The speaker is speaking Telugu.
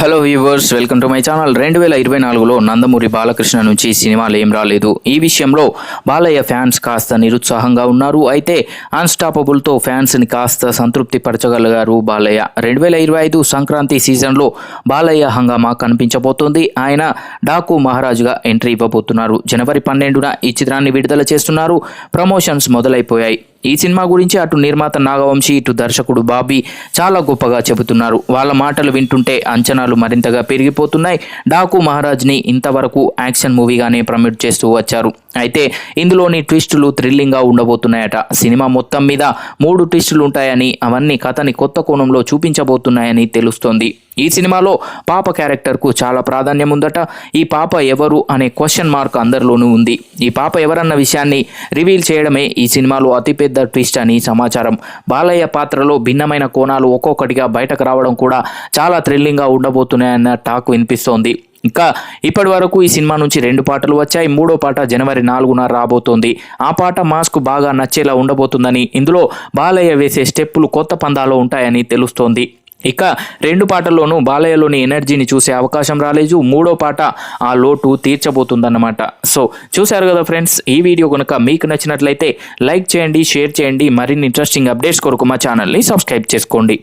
Hello viewers welcome to my channel రెండు వేల ఇరవై నాలుగులో నందమూరి బాలకృష్ణ నుంచి సినిమాలు ఏం రాలేదు. ఈ విషయంలో బాలయ్య ఫ్యాన్స్ కాస్త నిరుత్సాహంగా ఉన్నారు. అయితే అన్స్టాపబుల్తో ఫ్యాన్స్ని కాస్త సంతృప్తి పరచగలిగారు బాలయ్య. రెండు వేల ఇరవై ఐదు సంక్రాంతి సీజన్లో బాలయ్య హంగామా కనిపించబోతోంది. ఆయన డాకు మహారాజుగా ఎంట్రీ ఇవ్వబోతున్నారు. జనవరి పన్నెండున ఈ చిత్రాన్ని విడుదల చేస్తున్నారు. ప్రమోషన్స్ మొదలైపోయాయి. ఈ సినిమా గురించి అటు నిర్మాత నాగవంశీ ఇటు దర్శకుడు బాబీ చాలా గొప్పగా చెబుతున్నారు. వాళ్ళ మాటలు వింటుంటే అంచనాలు మరింతగా పెరిగిపోతున్నాయి. డాకు మహారాజ్ని ఇంతవరకు యాక్షన్ మూవీగానే ప్రమోట్ చేస్తూ వచ్చారు. అయితే ఇందులోని ట్విస్టులు థ్రిల్లింగ్గా ఉండబోతున్నాయట. సినిమా మొత్తం మీద మూడు ట్విస్టులు ఉంటాయని అవన్నీ కథని కొత్త కోణంలో చూపించబోతున్నాయని తెలుస్తోంది. ఈ సినిమాలో పాప క్యారెక్టర్కు చాలా ప్రాధాన్యం ఉందట. ఈ పాప ఎవరు అనే క్వశ్చన్ మార్క్ అందరిలోనూ ఉంది. ఈ పాప ఎవరన్న విషయాన్ని రివీల్ చేయడమే ఈ సినిమాలో అతిపెద్ద ట్విస్ట్ అని సమాచారం. బాలయ్య పాత్రలో భిన్నమైన కోణాలు ఒక్కొక్కటిగా బయటకు రావడం కూడా చాలా థ్రిల్లింగ్గా ఉండబోతున్నాయన్న టాక్ వినిపిస్తోంది. ఇంకా ఇప్పటి వరకు ఈ సినిమా నుంచి రెండు పాటలు వచ్చాయి. మూడో పాట జనవరి నాలుగున రాబోతోంది. ఆ పాట మాస్కు బాగా నచ్చేలా ఉండబోతుందని ఇందులో బాలయ్య వేసే స్టెప్పులు కొత్త పందాలో ఉంటాయని తెలుస్తోంది. ఇక రెండు పాటల్లోనూ బాలయ్యలోని ఎనర్జీని చూసే అవకాశం రాలేదు. మూడో పాట ఆ లోటు తీర్చబోతుందన్నమాట. సో చూశారు కదా ఫ్రెండ్స్ ఈ వీడియో కనుక మీకు నచ్చినట్లయితే లైక్ చేయండి షేర్ చేయండి. మరిన్ని ఇంట్రెస్టింగ్ అప్డేట్స్ కొరకు మా ఛానల్ని సబ్స్క్రైబ్ చేసుకోండి.